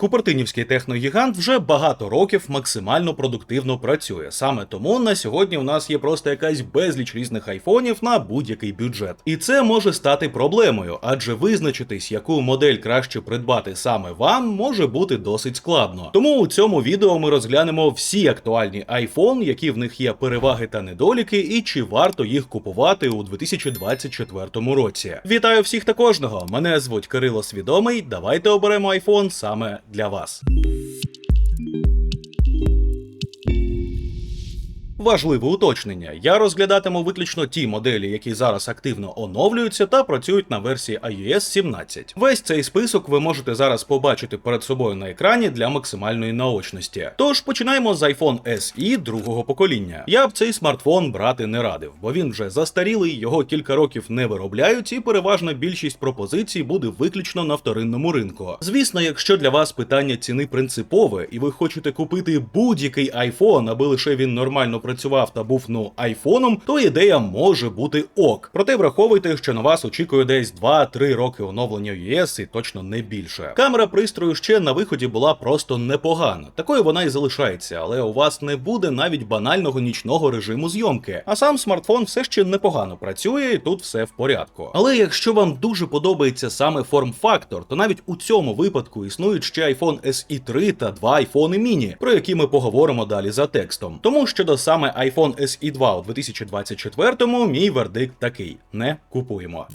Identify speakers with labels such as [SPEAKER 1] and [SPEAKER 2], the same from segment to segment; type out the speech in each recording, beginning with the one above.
[SPEAKER 1] Купертинівський техногігант вже багато років максимально продуктивно працює. Саме тому на сьогодні у нас є просто якась безліч різних айфонів на будь-який бюджет. І це може стати проблемою, адже визначитись, яку модель краще придбати саме вам, може бути досить складно. Тому у цьому відео ми розглянемо всі актуальні iPhone, які в них є переваги та недоліки, і чи варто їх купувати у 2024 році. Вітаю всіх та кожного! Мене звуть Кирило Свідомий. Давайте оберемо iPhone саме для вас. Важливе уточнення: я розглядатиму виключно ті моделі, які зараз активно оновлюються та працюють на версії iOS 17. Весь цей список ви можете зараз побачити перед собою на екрані для максимальної наочності. Тож починаємо з iPhone SE другого покоління. Я б цей смартфон брати не радив, бо він вже застарілий, його кілька років не виробляють, і переважна більшість пропозицій буде виключно на вторинному ринку. Звісно, якщо для вас питання ціни принципове, і ви хочете купити будь-який iPhone, аби лише він нормально працював та був ну айфоном, то ідея може бути ок. Проте враховуйте, що на вас очікує десь 2-3 роки оновлення iOS і точно не більше. Камера пристрою ще на виході була просто непогана. Такою вона і залишається, але у вас не буде навіть банального нічного режиму зйомки. А сам смартфон все ще непогано працює, і тут все в порядку. Але якщо вам дуже подобається саме форм-фактор, то навіть у цьому випадку існують ще iPhone SE 3 та два iPhone mini, про які ми поговоримо далі за текстом. Тому щодо саме iPhone SE 2 у 2024-му, мій вердикт такий: не купуємо.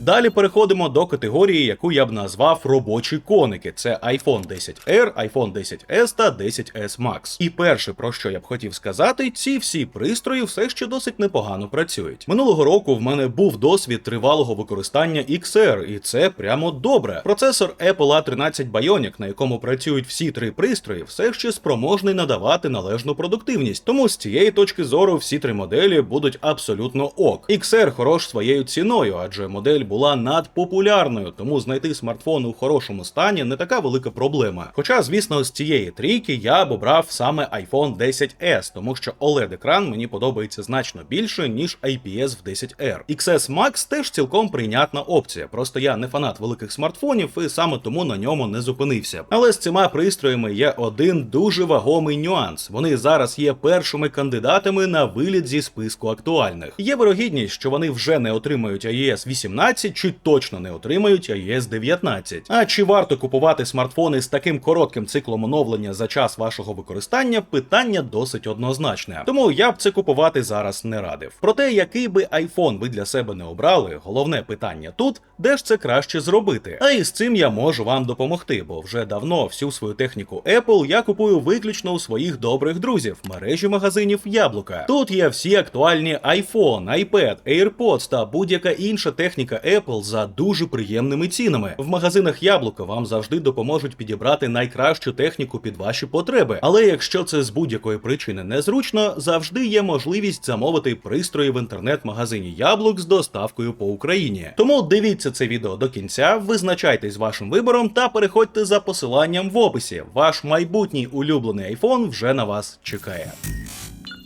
[SPEAKER 1] Далі переходимо до категорії, яку я б назвав робочі коники. Це iPhone 10R, iPhone 10S та 10S Max. І перше, про що я б хотів сказати, ці всі пристрої все ще досить непогано працюють. Минулого року в мене був досвід тривалого використання XR, і це прямо добре. Процесор Apple A13 Bionic, на якому працюють всі три пристрої, все ще спроможний надавати належну продуктивність. Тому з цієї точки зору всі три моделі будуть абсолютно ок. XR хорош своєю ціною, адже модель була надпопулярною, тому знайти смартфон у хорошому стані не така велика проблема. Хоча, звісно, з цієї трійки я б обрав саме iPhone 10s, тому що oled екран мені подобається значно більше, ніж IPS в 10R. XS Max теж цілком прийнятна опція. Просто я не фанат великих смартфонів і саме тому на ньому не зупинився. Але з цими пристроями є один дуже вагомий нюанс. Вони зараз є першими кандидатами на виліт зі списку актуальних. Є вирогідність, що вони вже не отримають iOS 18 чи точно не отримають iOS 19. А чи варто купувати смартфони з таким коротким циклом оновлення за час вашого використання? Питання досить однозначне. Тому я б це купувати зараз не радив. Проте, який би iPhone ви для себе не обрали, головне питання тут, де ж це краще зробити. А із цим я можу вам допомогти, бо вже давно всю свою техніку Apple я купую виключно у своїх добрих друзів, мережі магазинів Яблука. Тут є всі актуальні iPhone, iPad, AirPods та будь-яка інша техніка Apple за дуже приємними цінами. В магазинах Яблука вам завжди допоможуть підібрати найкращу техніку під ваші потреби. Але якщо це з будь-якої причини незручно, завжди є можливість замовити пристрої в інтернет-магазині Яблук з доставкою по Україні. Тому дивіться це відео до кінця, визначайтесь вашим вибором та переходьте за посиланням в описі. Ваш майбутній улюблений iPhone вже на вас чекає.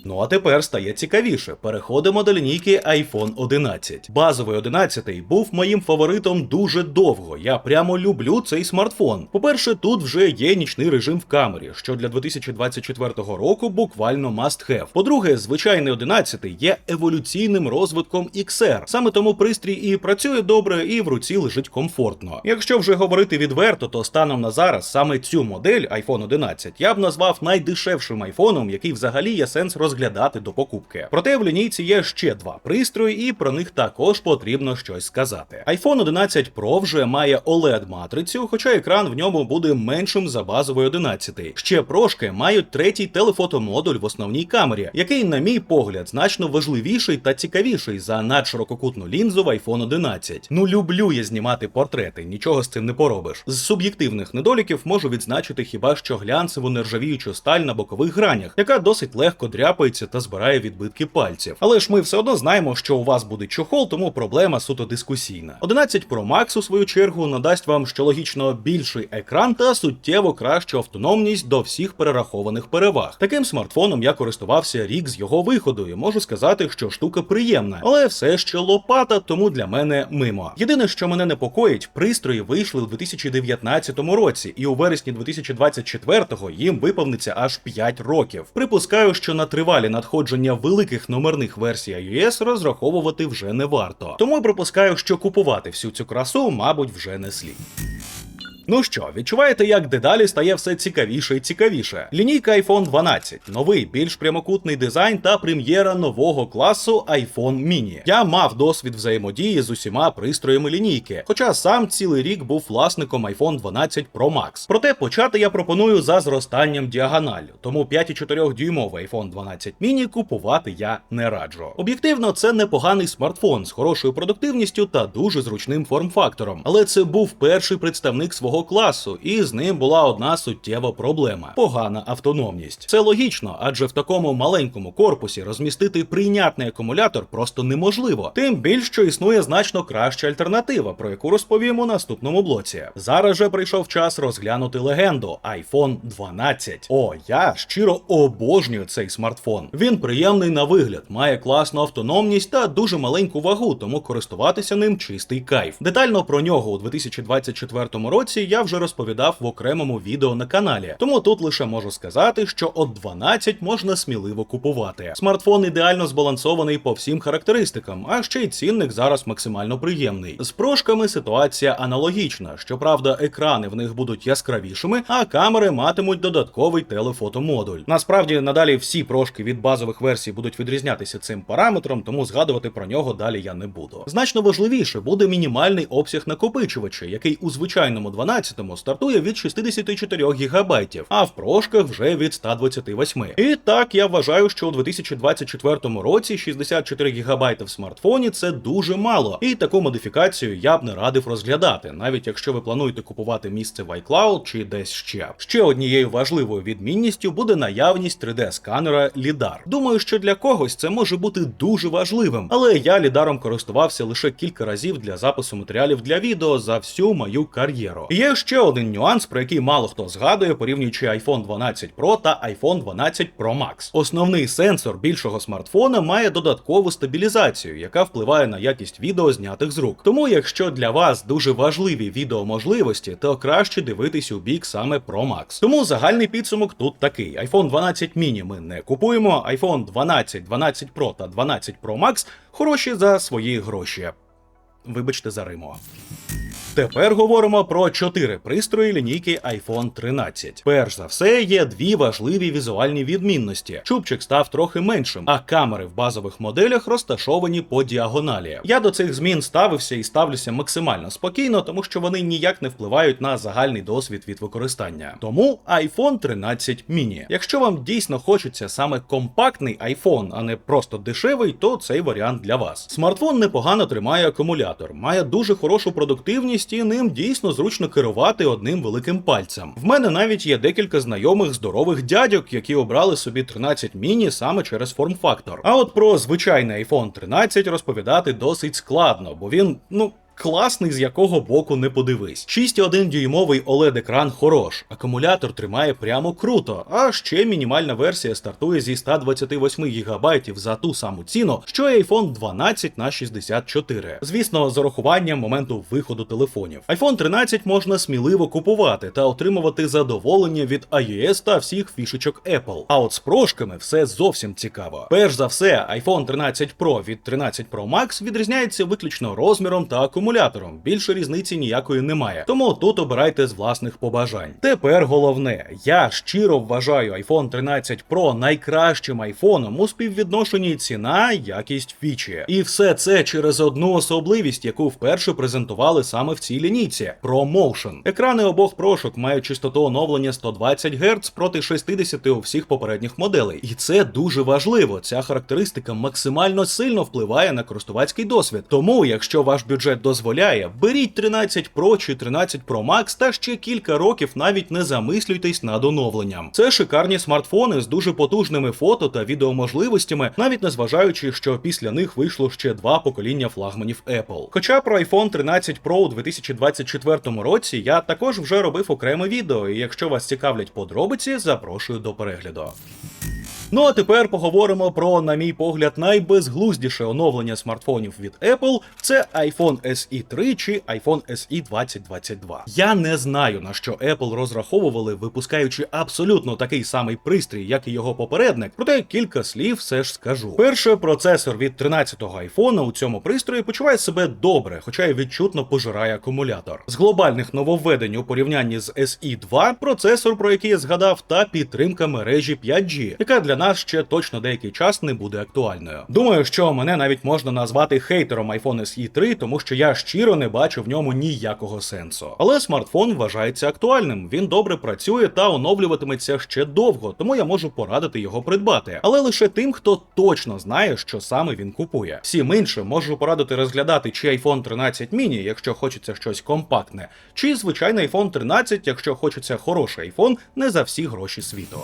[SPEAKER 1] Ну а тепер стає цікавіше. Переходимо до лінійки iPhone 11. Базовий 11 був моїм фаворитом дуже довго. Я прямо люблю цей смартфон. По-перше, тут вже є нічний режим в камері, що для 2024 року буквально must have. По-друге, звичайний 11 є еволюційним розвитком XR. Саме тому пристрій і працює добре, і в руці лежить комфортно. Якщо вже говорити відверто, то станом на зараз саме цю модель iPhone 11 я б назвав найдешевшим айфоном, який взагалі є сенс розглядати до покупки. Проте в лінійці є ще два пристрої, і про них також потрібно щось сказати. iPhone 11 Pro вже має oled матрицю, хоча екран в ньому буде меншим за базовий 11. Ще прошки мають третій телефотомодуль в основній камері, який, на мій погляд, значно важливіший та цікавіший за надширококутну лінзу в iPhone 11. Ну люблю я знімати портрети, нічого з цим не поробиш. З суб'єктивних недоліків можу відзначити хіба що глянцеву нержавіючу сталь на бокових гранях, яка досить легко дряпає ляпається та збирає відбитки пальців. Але ж ми все одно знаємо, що у вас буде чохол, тому проблема суто дискусійна. 11 Pro Max, у свою чергу, надасть вам, що логічно, більший екран та суттєво кращу автономність до всіх перерахованих переваг. Таким смартфоном я користувався рік з його виходу, і можу сказати, що штука приємна, але все ще лопата, тому для мене мимо. Єдине, що мене непокоїть, пристрої вийшли у 2019 році, і у вересні 2024-го їм виповниться аж 5 років. Припускаю, що на тривалі надходження великих номерних версій iOS розраховувати вже не варто. Тому я припускаю, що купувати всю цю красу, мабуть, вже не слід. Ну що, відчуваєте, як дедалі стає все цікавіше і цікавіше? Лінійка iPhone 12, новий, більш прямокутний дизайн та прем'єра нового класу iPhone Mini. Я мав досвід взаємодії з усіма пристроями лінійки, хоча сам цілий рік був власником iPhone 12 Pro Max. Проте почати я пропоную за зростанням діагоналю, тому 5,4 дюймовий iPhone 12 mini купувати я не раджу. Об'єктивно, це непоганий смартфон з хорошою продуктивністю та дуже зручним форм-фактором, але це був перший представник свого класу, і з ним була одна суттєва проблема погана автономність. Це логічно, адже в такому маленькому корпусі розмістити прийнятний акумулятор просто неможливо. Тим більше що існує значно краща альтернатива, про яку розповім у наступному блоці. Зараз же прийшов час розглянути легенду iPhone 12. О, я щиро обожнюю цей смартфон. Він приємний на вигляд, має класну автономність та дуже маленьку вагу, тому користуватися ним чистий кайф. Детально про нього у 2024 році я вже розповідав в окремому відео на каналі. Тому тут лише можу сказати, що от 12 можна сміливо купувати. Смартфон ідеально збалансований по всім характеристикам, а ще й цінник зараз максимально приємний. З прошками ситуація аналогічна. Щоправда, екрани в них будуть яскравішими, а камери матимуть додатковий телефотомодуль. Насправді, надалі всі прошки від базових версій будуть відрізнятися цим параметром, тому згадувати про нього далі я не буду. Значно важливіше буде мінімальний обсяг накопичувача, який у звичайному 12-му стартує від 64 ГБ, а в прошках вже від 128. І так я вважаю, що у 2024 році 64 ГБ в смартфоні це дуже мало, і таку модифікацію я б не радив розглядати, навіть якщо ви плануєте купувати місце в iCloud чи десь ще. Ще однією важливою відмінністю буде наявність 3D-сканера LiDAR. Думаю, що для когось це може бути дуже важливим, але я лідаром користувався лише кілька разів для запису матеріалів для відео за всю мою кар'єру. І Ще один нюанс, про який мало хто згадує, порівнюючи iPhone 12 Pro та iPhone 12 Pro Max. Основний сенсор більшого смартфона має додаткову стабілізацію, яка впливає на якість відео знятих з рук. Тому, якщо для вас дуже важливі відеоможливості, то краще дивитись у бік саме Pro Max. Тому загальний підсумок тут такий: iPhone 12 mini ми не купуємо, iPhone 12, 12 Pro та 12 Pro Max хороші за свої гроші. Вибачте за Римо. Тепер говоримо про чотири пристрої лінійки iPhone 13. Перш за все, є дві важливі візуальні відмінності. Чубчик став трохи меншим, а камери в базових моделях розташовані по діагоналі. Я до цих змін ставився і ставлюся максимально спокійно, тому що вони ніяк не впливають на загальний досвід від використання. Тому iPhone 13 mini. Якщо вам дійсно хочеться саме компактний iPhone, а не просто дешевий, то цей варіант для вас. Смартфон непогано тримає акумулятор, має дуже хорошу продуктивність і ним дійсно зручно керувати одним великим пальцем. В мене навіть є декілька знайомих здорових дядьок, які обрали собі 13 міні саме через форм-фактор. А от про звичайний iPhone 13 розповідати досить складно, бо він, ну. Класний, з якого боку не подивись. 6,1 дюймовий oled екран хорош, акумулятор тримає прямо круто, а ще мінімальна версія стартує зі 128 ГБ за ту саму ціну, що iPhone 12 на 64. Звісно, з урахуванням моменту виходу телефонів. iPhone 13 можна сміливо купувати та отримувати задоволення від iOS та всіх фішечок Apple. А от з прошками все зовсім цікаво. Перш за все, iPhone 13 Pro від 13 Pro Max відрізняється виключно розміром та акумулятором акумулятором. Більше різниці ніякої немає. Тому тут обирайте з власних побажань. Тепер головне, я щиро вважаю iPhone 13 Pro найкращим айфоном у співвідношенні ціна, якість фічі. І все це через одну особливість, яку вперше презентували саме в цій лінійці ProMotion. Екрани обох прошок мають частоту оновлення 120 Гц проти 60 у всіх попередніх моделей. І це дуже важливо. Ця характеристика максимально сильно впливає на користувацький досвід. Тому, якщо ваш бюджет дозволяє дозволяє, беріть 13 Pro чи 13 Pro Max та ще кілька років навіть не замислюйтесь над оновленням. Це шикарні смартфони з дуже потужними фото та відеоможливостями, навіть незважаючи, що після них вийшло ще два покоління флагманів Apple. Хоча про iPhone 13 Pro у 2024 році я також вже робив окреме відео, і якщо вас цікавлять подробиці, запрошую до перегляду. Ну а тепер поговоримо про, на мій погляд, найбезглуздіше оновлення смартфонів від Apple. Це iPhone SE 3 чи iPhone SE 2022. Я не знаю на що Apple розраховували, випускаючи абсолютно такий самий пристрій, як і його попередник. Проте кілька слів все ж скажу. Перше, процесор від 13-го iPhone у цьому пристрої почуває себе добре, хоча й відчутно пожирає акумулятор. З глобальних нововведень у порівнянні з SE 2 процесор, про який я згадав, та підтримка мережі 5G, яка для нас ще точно деякий час не буде актуальною. Думаю, що мене навіть можна назвати хейтером iPhone SE 3, тому що я щиро не бачу в ньому ніякого сенсу. Але смартфон вважається актуальним. Він добре працює та оновлюватиметься ще довго, тому я можу порадити його придбати. Але лише тим, хто точно знає, що саме він купує. Всім іншим можу порадити розглядати чи iPhone 13 mini, якщо хочеться щось компактне, чи звичайний iPhone 13, якщо хочеться хороший iPhone не за всі гроші світу.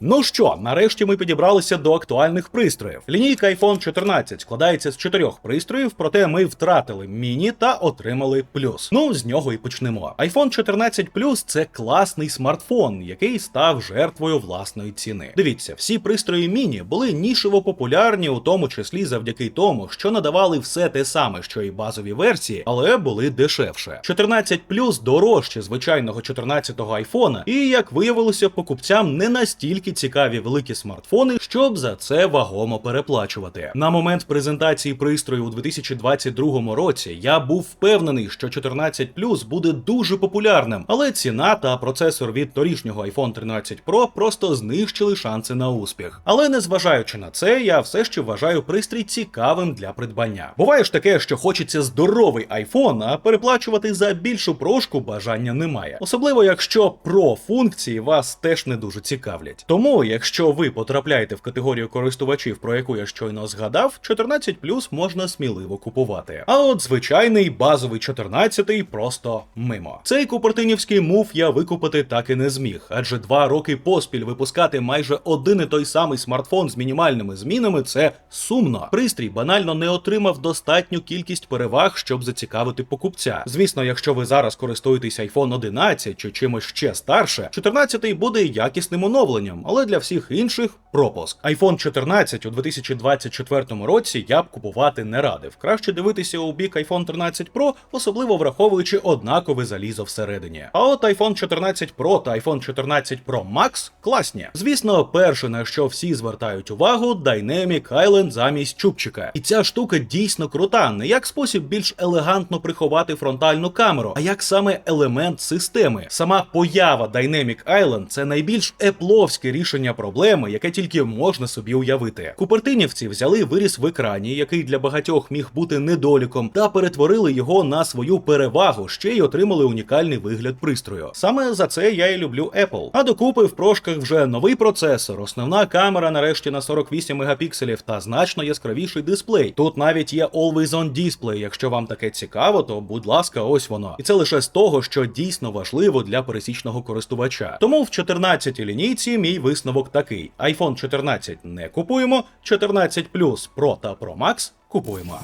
[SPEAKER 1] Ну що, нарешті ми підібралися до актуальних пристроїв. Лінійка iPhone 14 складається з чотирьох пристроїв, проте ми втратили міні та отримали плюс. Ну, з нього і почнемо. iPhone 14 Plus – це класний смартфон, який став жертвою власної ціни. Дивіться, всі пристрої міні були нішево популярні, у тому числі завдяки тому, що надавали все те саме, що і базові версії, але були дешевше. 14 Plus дорожче звичайного 14-го айфона, і як виявилося, покупцям не настільки цікаві великі смартфони, щоб за це вагомо переплачувати. На момент презентації пристрою у 2022 році я був впевнений, що 14 Plus буде дуже популярним, але ціна та процесор від торішнього iPhone 13 Pro просто знищили шанси на успіх. Але незважаючи на це, я все ще вважаю пристрій цікавим для придбання. Буває ж таке, що хочеться здоровий iPhone, а переплачувати за більшу прошку бажання немає. Особливо якщо про функції вас теж не дуже цікавлять. Тому, якщо ви потрапляєте в категорію користувачів, про яку я щойно згадав, 14 Plus можна сміливо купувати. А от звичайний базовий 14 просто мимо. Цей купертинівський мув я викупити так і не зміг, адже два роки поспіль випускати майже один і той самий смартфон з мінімальними змінами це сумно. Пристрій банально не отримав достатню кількість переваг, щоб зацікавити покупця. Звісно, якщо ви зараз користуєтесь iPhone 11 чи чимось ще старше, 14 буде якісним оновленням, але для всіх інших пропуск. iPhone 14 у 2024 році я б купувати не радив. Краще дивитися у бік iPhone 13 Pro, особливо враховуючи однакове залізо всередині. А от iPhone 14 Pro та iPhone 14 Pro Max класні. Звісно, перше на що всі звертають увагу, Dynamic Island замість чубчика. І ця штука дійсно крута, не як спосіб більш елегантно приховати фронтальну камеру, а як саме елемент системи. Сама поява Dynamic Island – це найбільш епловське рішення проблеми, яке тільки можна собі уявити. Купертинівці взяли виріс в екрані, який для багатьох міг бути недоліком, та перетворили його на свою перевагу, ще й отримали унікальний вигляд пристрою. Саме за це я і люблю Apple. А докупи в прошках вже новий процесор, основна камера нарешті на 48 мегапікселів та значно яскравіший дисплей. Тут навіть є Always On Display. Якщо вам таке цікаво, то будь ласка, ось воно. І це лише з того, що дійсно важливо для пересічного користувача. Тому в 14 лінійці мій висновок такий: iPhone 14 не купуємо, 14 Plus Pro та Pro Max купуємо.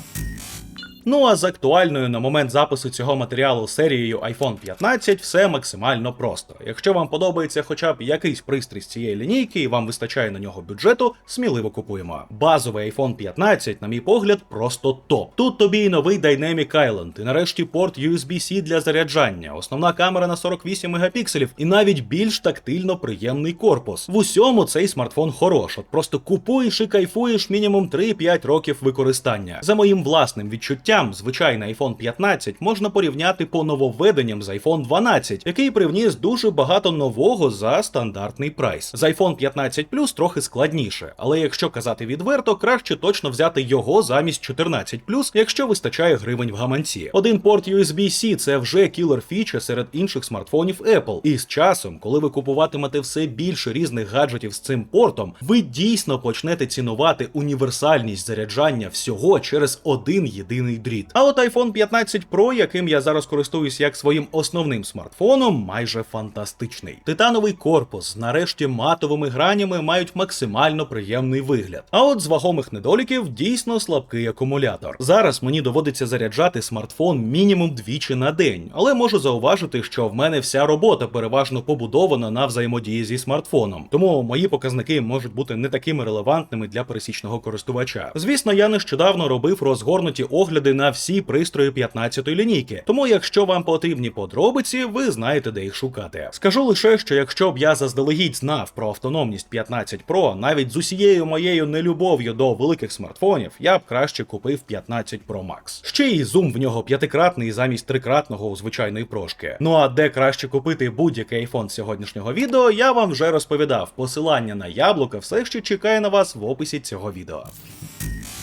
[SPEAKER 1] Ну а з актуальною на момент запису цього матеріалу серією iPhone 15 все максимально просто. Якщо вам подобається хоча б якийсь пристрій з цієї лінійки і вам вистачає на нього бюджету, сміливо купуємо. Базовий iPhone 15, на мій погляд, просто топ. Тут тобі і новий Dynamic Island, і нарешті порт USB-C для заряджання, основна камера на 48 мегапікселів, і навіть більш тактильно приємний корпус. В усьому цей смартфон хорош. От просто купуєш і кайфуєш мінімум 3-5 років використання. За моїм власним відчуттям. Звичайний iPhone 15 можна порівняти по нововведенням з iPhone 12, який привніс дуже багато нового за стандартний прайс. З iPhone 15 Plus трохи складніше, але якщо казати відверто, краще точно взяти його замість 14 Plus, якщо вистачає гривень в гаманці. Один порт USB-C це вже кілер фіча серед інших смартфонів Apple. І з часом, коли ви купуватимете все більше різних гаджетів з цим портом, ви дійсно почнете цінувати універсальність заряджання всього через один єдиний дріт. А от iPhone 15 Pro, яким я зараз користуюсь як своїм основним смартфоном, майже фантастичний. Титановий корпус з нарешті матовими гранями мають максимально приємний вигляд. А от з вагомих недоліків дійсно слабкий акумулятор. Зараз мені доводиться заряджати смартфон мінімум двічі на день, але можу зауважити, що в мене вся робота переважно побудована на взаємодії зі смартфоном, тому мої показники можуть бути не такими релевантними для пересічного користувача. Звісно, я нещодавно робив розгорнуті огляди на всі пристрої 15-ї лінійки, тому якщо вам потрібні подробиці, ви знаєте, де їх шукати. Скажу лише, що якщо б я заздалегідь знав про автономність 15 Pro, навіть з усією моєю нелюбов'ю до великих смартфонів, я б краще купив 15 Pro Max. Ще й зум в нього п'ятикратний замість трикратного у звичайної прошки. Ну а де краще купити будь-який iPhone сьогоднішнього відео, я вам вже розповідав. Посилання на яблука все ще чекає на вас в описі цього відео.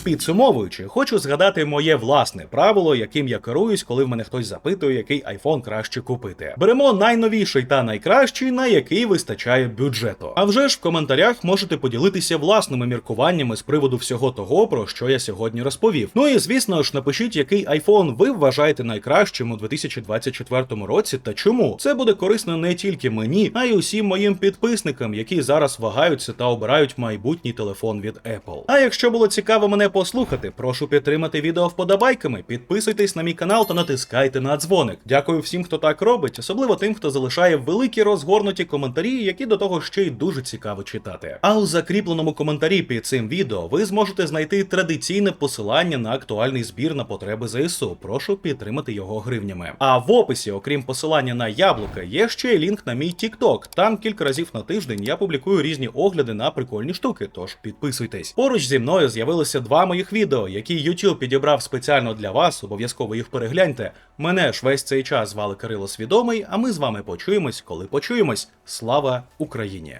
[SPEAKER 1] Підсумовуючи, хочу згадати моє власне правило, яким я керуюсь, коли в мене хтось запитує, який iPhone краще купити. Беремо найновіший та найкращий, на який вистачає бюджету. А вже ж в коментарях можете поділитися власними міркуваннями з приводу всього того, про що я сьогодні розповів. Ну і звісно ж, напишіть, який iPhone ви вважаєте найкращим у 2024 році та чому. Це буде корисно не тільки мені, а й усім моїм підписникам, які зараз вагаються та обирають майбутній телефон від Apple. А якщо було цікаво мене послухати, прошу підтримати відео вподобайками, підписуйтесь на мій канал та натискайте на дзвоник. Дякую всім, хто так робить, особливо тим, хто залишає великі розгорнуті коментарі, які до того ще й дуже цікаво читати. А у закріпленому коментарі під цим відео ви зможете знайти традиційне посилання на актуальний збір на потреби ЗСУ. Прошу підтримати його гривнями. А в описі, окрім посилання на яблука, є ще й лінк на мій TikTok. Там кілька разів на тиждень я публікую різні огляди на прикольні штуки. Тож підписуйтесь. Поруч зі мною з'явилося два моїх відео, які YouTube підібрав спеціально для вас. Обов'язково їх перегляньте. Мене ж весь цей час звали Кирило Свідомий, а ми з вами почуємось, коли почуємось. Слава Україні!